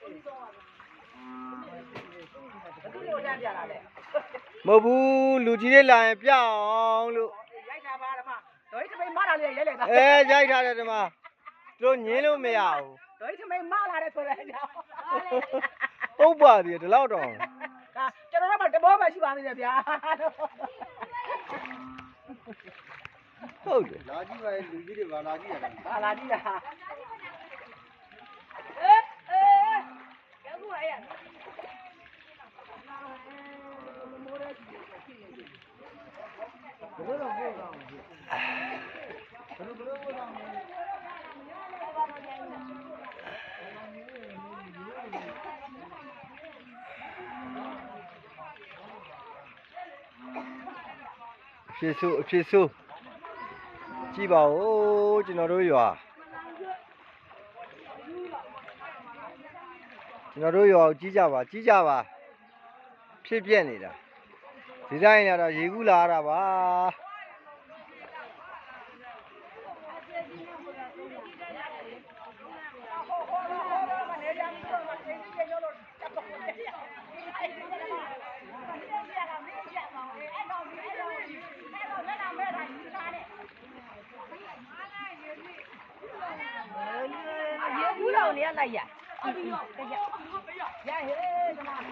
သူ့ကိုတန်းပြလာတယ်မဟုတ်ဘူးလူကြီးတွေလာရင်ပြအောင်လို့ရိုက်တာပါဓမ္မဒေါ်ကြီးထမိန်မလာလေရဲလေသားအဲရိုက်ထားတယ်ဒီမှာသူတို့ညင်းလို့မရဘူးဒေါ်ကြီးထမိန်မလာတယ်ဆိုတဲ့အကြောင်းပုတ်ပါသေးတယ်ဒီလောက်တော့ဒါကျွန်တော်တို့မှတဘောပဲရှိပါသေးတယ်ဗျာဟုတ်တယ်လာကြည့်ပါလေလူကြီးတွေပါလာကြည့်ရတယ်ဟာလာကြည့်တာ အဖြစ်ဆိုးအဖြစ်ဆိုးကြည့်ပါဦးကျွန်တော်တို့ရွာကျွန်တော်တို့ရွာကိုကြီးကြပါ ဒီတိုင်းလာတော့ရေကူးလာရတာပါရေဘူးတော်နေရလိုက်ရအော်ဒီရောရဟေး